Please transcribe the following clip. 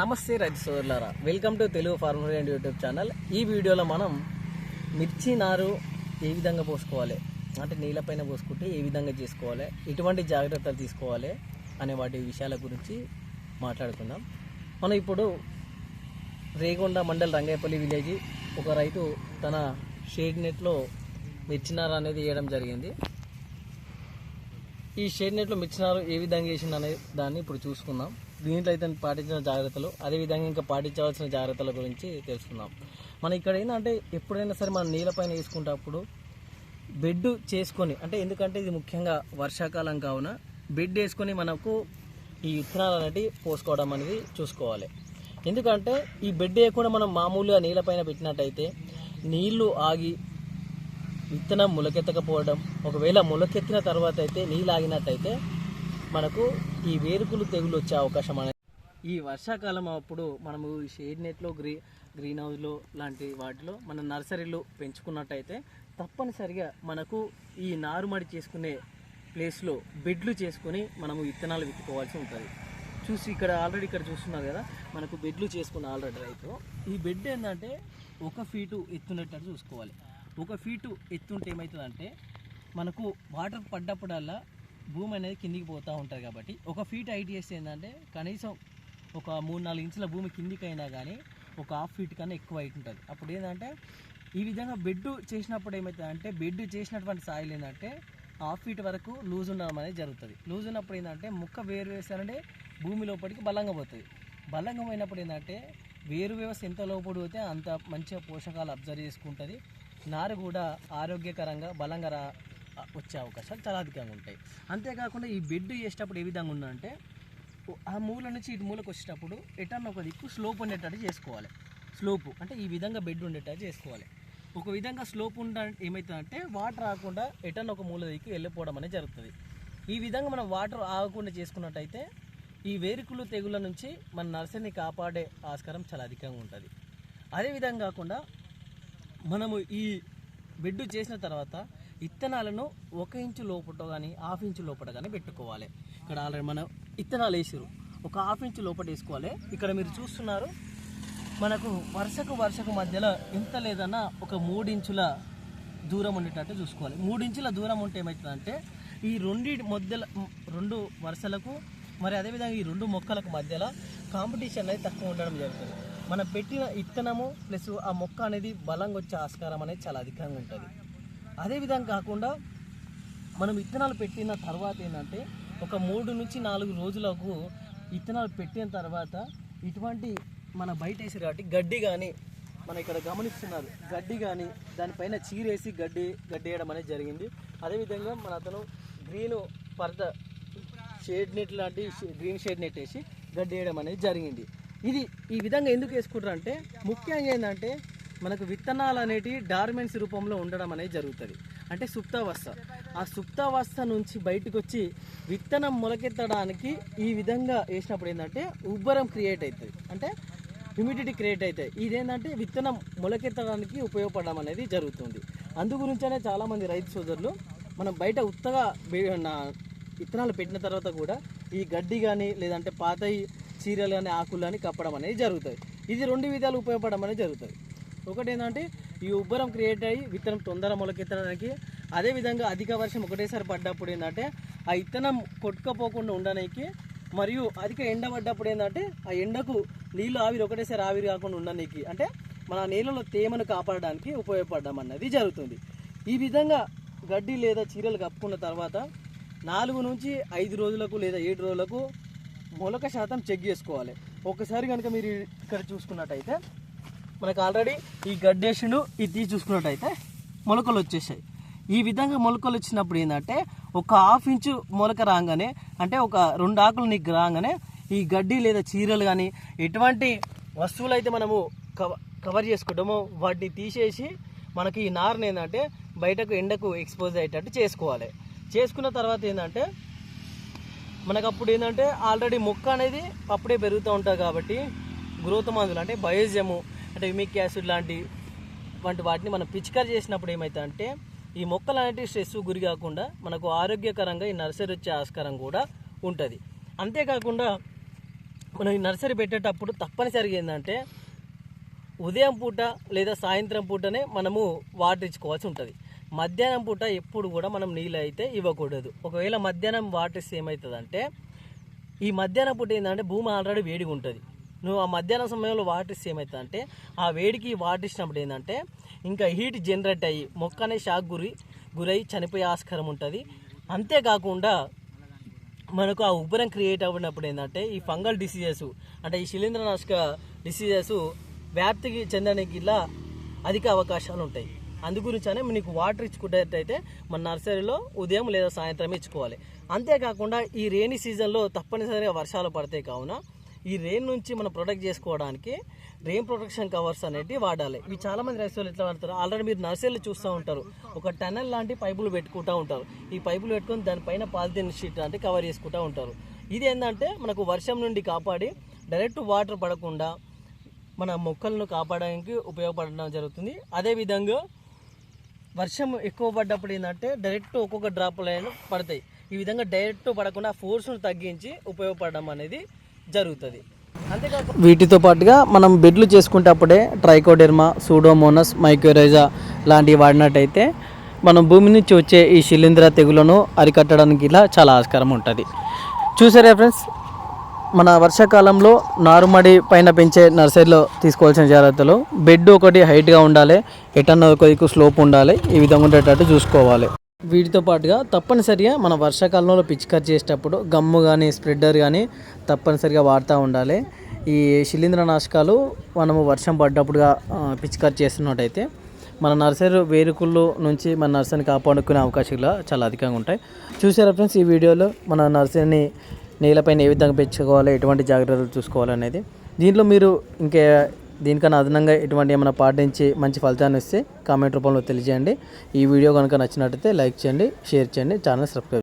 నమస్తే రైతు సోదరులారా. Welcome to Telugu farmer and YouTube channel. ఈ వీడియోలో మనం మిర్చి నారు ఏ విధంగా పోసుకోవాలి? అంటే నీళ్ళపైన పోసుకుంటే ఏ విధంగా చేసుకోవాలి? ఎటువంటి జాగ్రత్తలు తీసుకోవాలి? అనే వాటి విషయాల గురించి మాట్లాడుకుందాం. మనం ఇప్పుడు రేగొండ మండల్ రంగాయపల్లి విలేజ్ ఒక రైతు తన షేడ్ నెట్లో మిర్చి నారు అనేది వేయడం జరిగింది. ఈ షేడ్ నెట్లో మిర్చినారు ఏ విధంగా వేసింది అనే దాన్ని ఇప్పుడు చూసుకుందాం. దీంట్లో అయితే పాటించిన జాగ్రత్తలు అదేవిధంగా ఇంకా పాటించవలసిన జాగ్రత్తల గురించి తెలుసుకుందాం. మనం ఇక్కడ ఏంటంటే ఎప్పుడైనా సరే మనం నీళ్ళపైన వేసుకుంటప్పుడు బెడ్ చేసుకొని అంటే ఎందుకంటే ఇది ముఖ్యంగా వర్షాకాలం కావున బెడ్ వేసుకొని మనకు ఈ విత్తనాలు అనేవి పోసుకోవడం అనేది చూసుకోవాలి. ఎందుకంటే ఈ బెడ్ వేయకుండా మనం మామూలుగా నీళ్ళపైన పెట్టినట్టయితే నీళ్ళు ఆగి విత్తనం మొలకెత్తకపోవడం ఒకవేళ మొలకెత్తిన తర్వాత అయితే నీళ్ళు ఆగినట్టయితే మనకు ఈ వేరుకులు తెగులు వచ్చే అవకాశం అనేది ఈ వర్షాకాలం అప్పుడు మనము ఈ షేడ్ నెట్లో గ్రీ గ్రీన్ హౌస్లో లాంటి వాటిలో మన నర్సరీలు పెంచుకున్నట్టయితే తప్పనిసరిగా మనకు ఈ నారుమడి చేసుకునే ప్లేస్లో బెడ్లు చేసుకొని మనము విత్తనాలు విత్తుకోవాల్సి ఉంటుంది. చూసి ఇక్కడ ఆల్రెడీ ఇక్కడ చూస్తున్నారు కదా మనకు బెడ్లు చేసుకున్న ఆల్రెడీ రైతు. ఈ బెడ్ ఏంటంటే ఒక ఫీటు ఎత్తున్నట్టు చూసుకోవాలి. ఒక ఫీటు ఎత్తుంటే ఏమవుతుందంటే మనకు వాటర్ పడ్డప్పుడల్లా భూమి అనేది కిందికి పోతూ ఉంటుంది కాబట్టి ఒక ఫీట్ హైట్ చేస్తే ఏంటంటే కనీసం ఒక మూడు నాలుగు ఇంచుల భూమి కిందికి అయినా కానీ ఒక హాఫ్ ఫీట్ కన్నా ఎక్కువ హైట్ ఉంటుంది. అప్పుడు ఏంటంటే ఈ విధంగా బెడ్ చేసినప్పుడు ఏమవుతుంది అంటే బెడ్ చేసినటువంటి సాయిల్ ఏంటంటే హాఫ్ ఫీట్ వరకు లూజ్ ఉండడం అనేది జరుగుతుంది. లూజ్ ఉన్నప్పుడు ఏంటంటే ముక్క వేరు వేస్తారంటే భూమి లోపలికి బలంగా పోతుంది. బలంగా పోయినప్పుడు ఏంటంటే వేరు వ్యవస్థ ఎంత లోపడి పోతే అంత మంచిగా పోషకాలు అబ్జర్వ్ చేసుకుంటుంది. నారు కూడా ఆరోగ్యకరంగా బలంగా రా వచ్చే అవకాశాలు చాలా అధికంగా ఉంటాయి. అంతేకాకుండా ఈ బెడ్ చేసేటప్పుడు ఏ విధంగా ఉందంటే ఆ మూల నుంచి ఇటు మూలకు వచ్చేటప్పుడు ఎటన్నా ఒక దిక్కు స్లోప్ ఉండేటట్టు చేసుకోవాలి. స్లోపు అంటే ఈ విధంగా బెడ్ ఉండేటట్టు చేసుకోవాలి. ఒక విధంగా స్లోప్ ఉండ ఏమవుతుందంటే వాటర్ రాకుండా ఎటన్నా ఒక మూల దిక్కు వెళ్ళిపోవడం అనేది జరుగుతుంది. ఈ విధంగా మనం వాటర్ ఆగకుండా చేసుకున్నట్టయితే ఈ వేరుకులు తెగుల నుంచి మన నర్సరీని కాపాడే ఆస్కారం చాలా అధికంగా ఉంటుంది. అదేవిధంగా కాకుండా మనము ఈ బెడ్ చేసిన తర్వాత ఇత్తనాలను ఒక ఇంచు లోపట కానీ హాఫ్ ఇంచు లోపట కానీ పెట్టుకోవాలి. ఇక్కడ ఆల్రెడీ మనం ఇత్తనాలు వేసారు ఒక హాఫ్ ఇంచు లోపట వేసుకోవాలి. ఇక్కడ మీరు చూస్తున్నారు మనకు వరుసకు వరుసకు మధ్యలో ఎంత లేదన్నా ఒక మూడించుల దూరం ఉండేటట్టు చూసుకోవాలి. మూడించుల దూరం ఉంటే ఏమవుతుందంటే ఈ రెండు మధ్యల రెండు వరుసలకు మరి అదేవిధంగా ఈ రెండు మొక్కలకు మధ్యలో కాంపిటీషన్ అనేది తక్కువ ఉండడం జరుగుతుంది. మనం పెట్టిన ఇత్తనము ప్లస్ ఆ మొక్క అనేది బలంగా వచ్చే ఆస్కారం అనేది చాలా అధికంగా ఉంటుంది. అదేవిధంగా కాకుండా మనం విత్తనాలు పెట్టిన తర్వాత ఏంటంటే ఒక మూడు నుంచి నాలుగు రోజులకు విత్తనాలు పెట్టిన తర్వాత ఇటువంటి మన బయట వేసి కాబట్టి గడ్డి కానీ మన ఇక్కడ గమనిస్తున్నారు. గడ్డి కానీ దానిపైన చీరేసి గడ్డి గడ్డి వేయడం అనేది జరిగింది. అదేవిధంగా మన అతను గ్రీన్ పరద షేడ్ నెట్ లాంటి గ్రీన్ షేడ్ నెట్ వేసి గడ్డి వేయడం అనేది జరిగింది. ఇది ఈ విధంగా ఎందుకు వేసుకుంటారు అంటే ముఖ్యంగా ఏంటంటే మనకు విత్తనాలు అనేటివి డార్మెంట్స్ రూపంలో ఉండడం అనేది జరుగుతుంది. అంటే సుప్తావస్థ. ఆ సుప్తావస్థ నుంచి బయటకు వచ్చి విత్తనం మొలకెత్తడానికి ఈ విధంగా వేసినప్పుడు ఏంటంటే ఉబ్బరం క్రియేట్ అవుతుంది అంటే హ్యూమిడిటీ క్రియేట్ అవుతాయి ఇదేంటంటే విత్తనం మొలకెత్తడానికి ఉపయోగపడడం అనేది జరుగుతుంది. అందు గురించనే చాలామంది రైతు సోదరులు మనం బయట ఉత్తగా విత్తనాలు పెట్టిన తర్వాత కూడా ఈ గడ్డి కానీ లేదంటే పాత చీరలు కానీ ఆకులు కానీ కప్పడం అనేది జరుగుతుంది. ఇది రెండు విధాలు ఉపయోగపడడం అనేది జరుగుతుంది. ఒకటి ఏంటంటే ఈ ఉబ్బరం క్రియేట్ అయ్యి విత్తనం తొందర మొలకెత్తడానికి. అదేవిధంగా అధిక వర్షం ఒకటేసారి పడ్డప్పుడు ఏంటంటే ఆ విత్తనం కొట్టుకపోకుండా ఉండడానికి మరియు అధిక ఎండ పడ్డప్పుడు ఏంటంటే ఆ ఎండకు నీళ్ళు ఆవిరి ఒకటేసారి ఆవిరి కాకుండా ఉండడానికి అంటే మన నీళ్ళలో తేమను కాపాడడానికి ఉపయోగపడడం అన్నది జరుగుతుంది. ఈ విధంగా గడ్డి లేదా చీరలు కప్పుకున్న తర్వాత నాలుగు నుంచి ఐదు రోజులకు లేదా ఏడు రోజులకు మొలక శాతం చెక్ చేసుకోవాలి. ఒకసారి కనుక మీరు ఇక్కడ చూసుకున్నట్టయితే మనకు ఆల్రెడీ ఈ గడ్డేషుడు ఇది తీసి చూసుకున్నట్టయితే మొలకలు వచ్చేసాయి. ఈ విధంగా మొలకలు వచ్చినప్పుడు ఏంటంటే ఒక హాఫ్ ఇంచు మొలక రాగానే అంటే ఒక రెండు ఆకులు నీకు రాగానే ఈ గడ్డి లేదా చీరలు కానీ ఎటువంటి వస్తువులు అయితే మనము కవర్ చేసుకుంటామో వాటిని తీసేసి మనకి ఈ నారుని ఏంటంటే బయటకు ఎండకు ఎక్స్పోజ్ అయ్యేటట్టు చేసుకోవాలి. చేసుకున్న తర్వాత ఏంటంటే మనకు అప్పుడు ఏంటంటే ఆల్రెడీ మొక్క అనేది అప్పుడే పెరుగుతూ ఉంటుంది కాబట్టి గ్రోత్ మందులు అంటే బయోజము అంటే యుమిక్ యాసిడ్ లాంటి వంటి వాటిని మనం పిచికారి చేసినప్పుడు ఏమవుతుందంటే ఈ మొక్కలు అనేటివి స్ట్రెస్ గురి కాకుండా మనకు ఆరోగ్యకరంగా ఈ నర్సరీ వచ్చే ఆస్కారం కూడా ఉంటుంది. అంతేకాకుండా మనం ఈ నర్సరీ పెట్టేటప్పుడు తప్పనిసరిగా ఏంటంటే ఉదయం పూట లేదా సాయంత్రం పూటనే మనము వాటర్ ఇచ్చుకోవాల్సి ఉంటుంది. మధ్యాహ్నం పూట ఎప్పుడు కూడా మనం నీళ్ళు అయితే ఇవ్వకూడదు. ఒకవేళ మధ్యాహ్నం వాటర్ ఇస్తే ఏమవుతుందంటే ఈ మధ్యాహ్నం పూట ఏంటంటే భూమి ఆల్రెడీ వేడిగా ఉంటుంది. నువ్వు ఆ మధ్యాహ్నం సమయంలో వాటర్ ఇస్తే ఏమవుతుందంటే ఆ వేడికి వాటర్ ఇచ్చినప్పుడు ఏంటంటే ఇంకా హీట్ జనరేట్ అయ్యి మొక్క అనే షాక్ గురి గురై చనిపోయే ఆస్కారం ఉంటుంది. అంతేకాకుండా మనకు ఆ ఉబ్బరం క్రియేట్ అవ్వనప్పుడు ఏంటంటే ఈ ఫంగల్ డిసీజెస్ అంటే ఈ శిలీంద్రనాశక డిసీజెస్ వ్యాప్తికి చెందడానికి ఇలా అధిక అవకాశాలు ఉంటాయి. అందుగురించనే నీకు వాటర్ ఇచ్చుకునేటైతే మన నర్సరీలో ఉదయం లేదా సాయంత్రం ఇచ్చుకోవాలి. అంతేకాకుండా ఈ రేణి సీజన్లో తప్పనిసరిగా వర్షాలు పడతాయి కావున ఈ రెయిన్ నుంచి మనం ప్రొటెక్ట్ చేసుకోవడానికి రెయిన్ ప్రొటెక్షన్ కవర్స్ అనేటివి వాడాలి. ఇవి చాలా మంది రైతులు ఎట్లా వాడతారు? ఆల్రెడీ మీరు నర్సరీలు చూస్తూ ఉంటారు. ఒక టనల్ లాంటి పైపులు పెట్టుకుంటూ ఉంటారు. ఈ పైపులు పెట్టుకొని దానిపైన పాలిథిన్ షీట్ లాంటి కవర్ చేసుకుంటూ ఉంటారు. ఇది ఏంటంటే మనకు వర్షం నుండి కాపాడి డైరెక్ట్ వాటర్ పడకుండా మన మొక్కలను కాపాడడానికి ఉపయోగపడడం జరుగుతుంది. అదేవిధంగా వర్షం ఎక్కువ పడ్డప్పుడు ఏంటంటే డైరెక్ట్ ఒక్కొక్క డ్రాప్లు పడతాయి. ఈ విధంగా డైరెక్ట్ పడకుండా ఫోర్స్ను తగ్గించి ఉపయోగపడడం అనేది జరుగుతుంది. వీటితో పాటుగా మనం బెడ్లు చేసుకుంటప్పుడే ట్రైకోడెర్మా సూడోమోనస్ మైక్రోరైజా లాంటివి వాడినట్టయితే మనం భూమి నుంచి వచ్చే ఈ శిలీంధ్ర తెగులను అరికట్టడానికి ఇలా చాలా ఆస్కారం ఉంటుంది. చూసారా ఫ్రెండ్స్? మన వర్షాకాలంలో నారుమడి పైన పెంచే నర్సరీలో తీసుకోవాల్సిన జాగ్రత్తలు. బెడ్ ఒకటి హైట్గా ఉండాలి ఎటన్నా కొద్దిగా స్లోప్ ఉండాలి ఈ విధంగా ఉండేటట్టు చూసుకోవాలి. వీటితో పాటుగా తప్పనిసరిగా మన వర్షాకాలంలో పిచికారి చేసేటప్పుడు గమ్ము కానీ స్ప్రెడ్డర్ కానీ తప్పనిసరిగా వాడుతూ ఉండాలి. ఈ శిలీంద్రనాశకాలు మనము వర్షం పడ్డప్పుడుగా పిచికారి చేస్తున్నట్టయితే మన నర్సరీ వేరుకుళ్ళు నుంచి మన నర్సరీని కాపాడుకునే అవకాశాలు చాలా అధికంగా ఉంటాయి. చూసారా ఫ్రెండ్స్ ఈ వీడియోలో మన నర్సరీని నేలపైన ఏ విధంగా పెంచుకోవాలి ఎటువంటి జాగ్రత్తలు చూసుకోవాలనేది దీంట్లో మీరు ఇంకా దీనికన్నా అదనంగా ఎటువంటి ఏమైనా పాటించి మంచి ఫలితాన్ని ఇస్తే కామెంట్ రూపంలో తెలియజేయండి. ఈ వీడియో కనుక నచ్చినట్టయితే లైక్ చేయండి షేర్ చేయండి ఛానల్ సబ్స్క్రైబ్